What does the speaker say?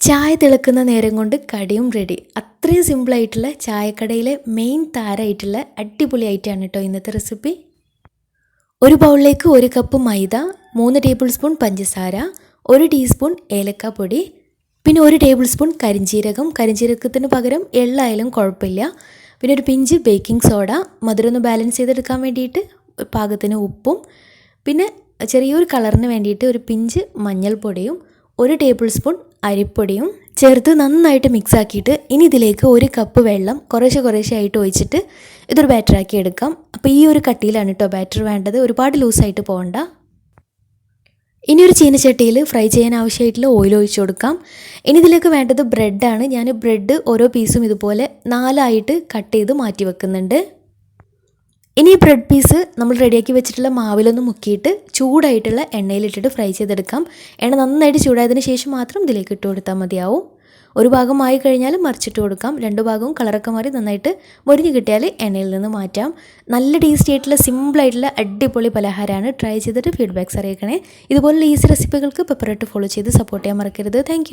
ചായ തിളക്കുന്ന നേരം കൊണ്ട് കടിയും റെഡി അത്രയും സിമ്പിളായിട്ടുള്ള ചായക്കടയിലെ മെയിൻ താരമായിട്ടുള്ള അടിപൊളി ഐറ്റമാണ് കേട്ടോ ഇന്നത്തെ റെസിപ്പി ഒരു ബൗളിലേക്ക് ഒരു കപ്പ് മൈദ മൂന്ന് ടേബിൾ സ്പൂൺ പഞ്ചസാര ഒരു ടീസ്പൂൺ ഏലക്കാപ്പൊടി പിന്നെ ഒരു ടേബിൾ സ്പൂൺ കരിഞ്ജീരകം കരിഞ്ജീരകത്തിന് പകരം എള്ളായാലും കുഴപ്പമില്ല. പിന്നെ ഒരു പിഞ്ച് ബേക്കിംഗ് സോഡ മധുരം ഒന്ന് ബാലൻസ് ചെയ്തെടുക്കാൻ വേണ്ടിയിട്ട് പാകത്തിന് ഉപ്പും പിന്നെ ചെറിയൊരു കളറിന് വേണ്ടിയിട്ട് ഒരു പിഞ്ച് മഞ്ഞൾപ്പൊടിയും ഒരു ടേബിൾ സ്പൂൺ അരിപ്പൊടിയും ചേർത്ത് നന്നായിട്ട് മിക്സ് ആക്കിയിട്ട് ഇനി ഇതിലേക്ക് ഒരു കപ്പ് വെള്ളം കുറേശ്ശെ കുറേശ്ശെ ആയിട്ട് ഒഴിച്ചിട്ട് ഇതൊരു ബാറ്ററാക്കി എടുക്കാം. അപ്പോൾ ഈ ഒരു കട്ടിയിലാണ് കേട്ടോ ബാറ്റർ വേണ്ടത്. ഒരുപാട് ലൂസായിട്ട് പോകണ്ട ഇനി ഒരു ചീനച്ചട്ടിയിൽ ഫ്രൈ ചെയ്യാൻ ആവശ്യമായിട്ടുള്ള ഓയിൽ ഒഴിച്ചു കൊടുക്കാം. ഇനി ഇതിലേക്ക് വേണ്ടത് ബ്രെഡാണ് ഞാൻ ബ്രെഡ് ഓരോ പീസും ഇതുപോലെ നാലായിട്ട് കട്ട് ചെയ്ത് മാറ്റി വെക്കുന്നുണ്ട്. ഇനി ബ്രെഡ് പീസ് നമ്മൾ റെഡിയാക്കി വെച്ചിട്ടുള്ള മാവിലൊന്ന് മുക്കിയിട്ട് ചൂടായിട്ടുള്ള എണ്ണയിലിട്ടിട്ട് ഫ്രൈ ചെയ്തെടുക്കാം. എണ്ണ നന്നായിട്ട് ചൂടായതിന് ശേഷം മാത്രം ഇതിലേക്ക് ഇട്ട് കൊടുത്താൽ മതിയാവും. ഒരു ഭാഗം ആയി കഴിഞ്ഞാൽ മറിച്ചിട്ട് കൊടുക്കാം. രണ്ട് ഭാഗവും കളറൊക്കെ മാറി നന്നായിട്ട് മൊരിഞ്ഞ് കിട്ടിയാൽ എണ്ണയിൽ നിന്ന് മാറ്റാം. നല്ല ടേസ്റ്റി ആയിട്ടുള്ള സിമ്പിളായിട്ടുള്ള അടിപൊളി പലഹാരമാണ്. ട്രൈ ചെയ്തിട്ട് ഫീഡ്ബാക്ക്സ് അറിയിക്കണേ. ഇതുപോലുള്ള ഈസി റെസിപ്പികൾക്ക് പെപ്പറായിട്ട് ഫോളോ ചെയ്ത് സപ്പോർട്ട് ചെയ്യാൻ മറക്കരുത്. താങ്ക്